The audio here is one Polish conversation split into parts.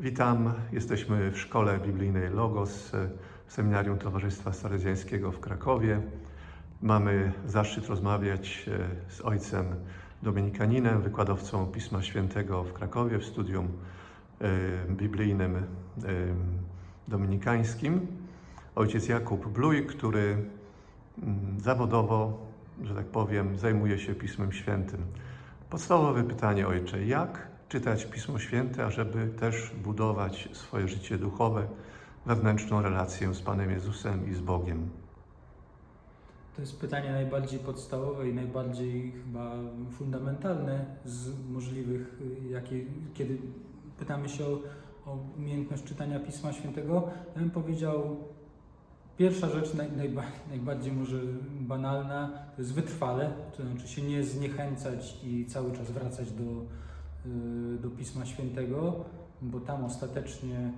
Witam. Jesteśmy w Szkole Biblijnej Logos e, w Seminarium Towarzystwa Salezjańskiego w Krakowie. Mamy zaszczyt rozmawiać e, z ojcem Dominikaninem, wykładowcą Pisma Świętego w Krakowie w studium e, biblijnym e, dominikańskim. Ojciec Jakub Bluj, który mm, zawodowo, że tak powiem, zajmuje się Pismem Świętym. Podstawowe pytanie, ojcze, jak czytać Pismo Święte, ażeby też budować swoje życie duchowe, wewnętrzną relację z Panem Jezusem i z Bogiem? To jest pytanie najbardziej podstawowe i najbardziej chyba fundamentalne z możliwych, jakie, kiedy pytamy się o, o umiejętność czytania Pisma Świętego. Ja bym powiedział, pierwsza rzecz, naj, najba, najbardziej może banalna, to jest wytrwale, to znaczy się nie zniechęcać i cały czas wracać do, do Pisma Świętego, bo tam ostatecznie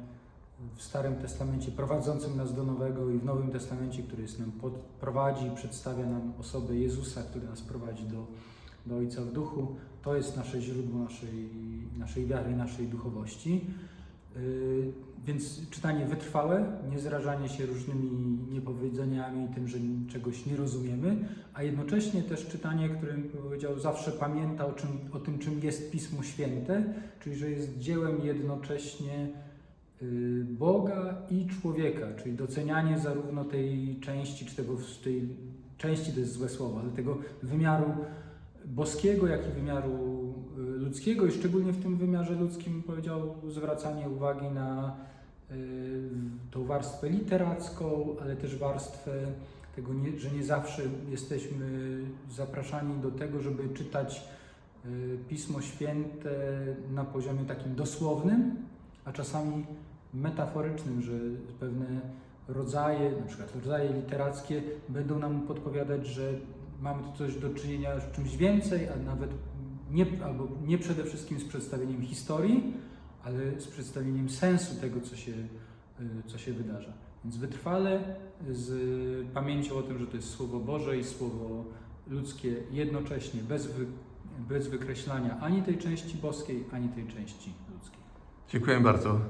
w Starym Testamencie prowadzącym nas do Nowego i w Nowym Testamencie, który jest nam pod, prowadzi, przedstawia nam osobę Jezusa, który nas prowadzi do, do Ojca w Duchu. To jest nasze źródło naszej, naszej wiary, naszej duchowości. Yy, więc czytanie wytrwałe, nie zrażanie się różnymi niepowiedzeniami, tym, że czegoś nie rozumiemy, a jednocześnie też czytanie, które bym powiedział, zawsze pamięta o, czym, o tym, czym jest Pismo Święte, czyli że jest dziełem jednocześnie y, Boga i człowieka, czyli docenianie zarówno tej części, czy tego, tej części to jest złe słowo, ale tego wymiaru boskiego, jak i wymiaru y, ludzkiego i szczególnie w tym wymiarze ludzkim powiedział zwracanie uwagi na tą warstwę literacką, ale też warstwę tego, że nie zawsze jesteśmy zapraszani do tego, żeby czytać y, Pismo Święte na poziomie takim dosłownym, a czasami metaforycznym, że pewne rodzaje, na przykład rodzaje literackie będą nam podpowiadać, że mamy tu coś do czynienia z czymś więcej, a nawet nie, albo nie przede wszystkim z przedstawieniem historii, ale z przedstawieniem sensu tego, co się, y, co się wydarza. Więc wytrwale z pamięcią o tym, że to jest Słowo Boże i Słowo ludzkie jednocześnie, bez, wy, bez wykreślania ani tej części boskiej, ani tej części ludzkiej. Dziękuję bardzo.